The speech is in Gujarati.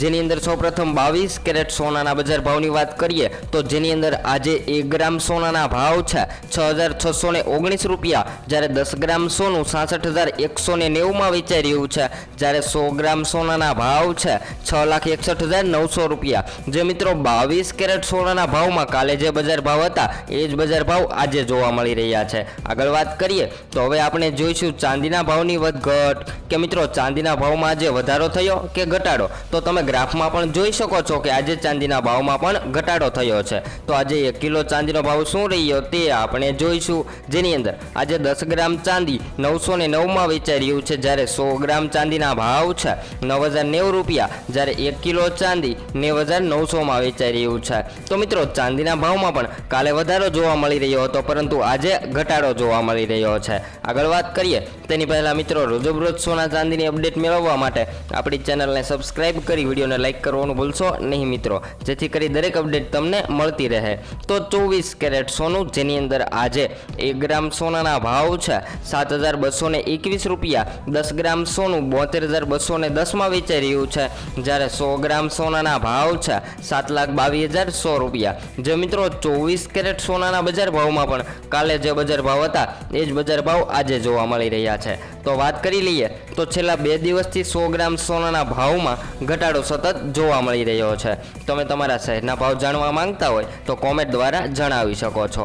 જેની અંદર સૌપ્રથમ બાવીસ કેરેટ સોનાના બજાર ભાવની વાત કરીએ, તો જેની અંદર આજે એક ગ્રામ સોનાના ભાવ છે છ હજાર છસો ને ઓગણીસ રૂપિયા, જ્યારે દસ ગ્રામ સોનું સાસઠ હજાર એકસો ને નેવુંમાં વેચાઈ રહ્યું છે, જ્યારે સો ગ્રામ સોનાના ભાવ છે છ લાખ એકસઠ હજાર નવસો રૂપિયા. જે મિત્રો, બાવીસ કેરેટ સોનાના ભાવમાં કાલે જે બજાર ભાવ હતા, એ જ બજાર ભાવ આજે જોવા મળી રહ્યા છે. આગળ વાત કરીએ, તો હવે આપણે જોઈશું ચાંદીના ભાવની વધઘટ. કે મિત્રો, ચાંદીના ભાવમાં આજે વધારો થયો કે ઘટાડો? તો તમે ગ્રાફમાં પણ જોઈ શકો છો કે આજે ચાંદીના ભાવમાં પણ ઘટાડો થયો છે. તો આજે એક કિલો ચાંદીનો ભાવ શું રહ્યો તે આપણે જોઈશું. જેની અંદર આજે દસ ગ્રામ ચાંદી નવસો ને નવમાં વેચાઈ રહ્યું છે. જ્યારે સો ગ્રામ ચાંદીના ભાવ છે નવ હજાર નેવું રૂપિયા. જ્યારે એક કિલો ચાંદી નેવ હજાર નવસોમાં વેચાઈ રહ્યું છે. તો મિત્રો, ચાંદીના ભાવમાં પણ કાલે વધારો જોવા મળી રહ્યો હતો, પરંતુ આજે ઘટાડો જોવા મળી રહ્યો છે. આગળ વાત કરીએ, તેની પહેલાં મિત્રો, રોજબરોજ સોના ચાંદીની અપડેટ મેળવવા માટે આપણી ચેનલને સબસ્ક્રાઇબ કરી વિડીયોને લાઇક કરવાનું ભૂલશો નહીં મિત્રો. જેથી કરી દરેક અપડેટ તમને મળતી રહે. તો ચોવીસ કેરેટ સોનું, જેની અંદર આજે એક ગ્રામ સોનાના ભાવ છે, સાત હજાર બસો ને એકવીસ રૂપિયા. દસ ગ્રામ સોનું, બોતેર હજાર બસો ને દસમાં વેચાઈ રહ્યું છે. જ્યારે સો ગ્રામ સોનાના ભાવ છે, સાત લાખ બાવીસ હજાર સો રૂપિયા. જે મિત્રો ચોવીસ કેરેટ સોનાના બજાર ભાવમાં પણ કાલે જે બજાર ભાવ હતા, એ જ બજાર ભાવ આજે જોવા મળી રહ્યા છે. તો વાત કરી લઈએ, તો છેલ્લા બે દિવસથી સો ગ્રામ સોનાના ભાવમાં ઘટાડો સતત જોવા મળી રહ્યો છે. તમે તમારા શહેરના ભાવ જાણવા માંગતા હોય તો કોમેન્ટ દ્વારા જણાવી શકો છો.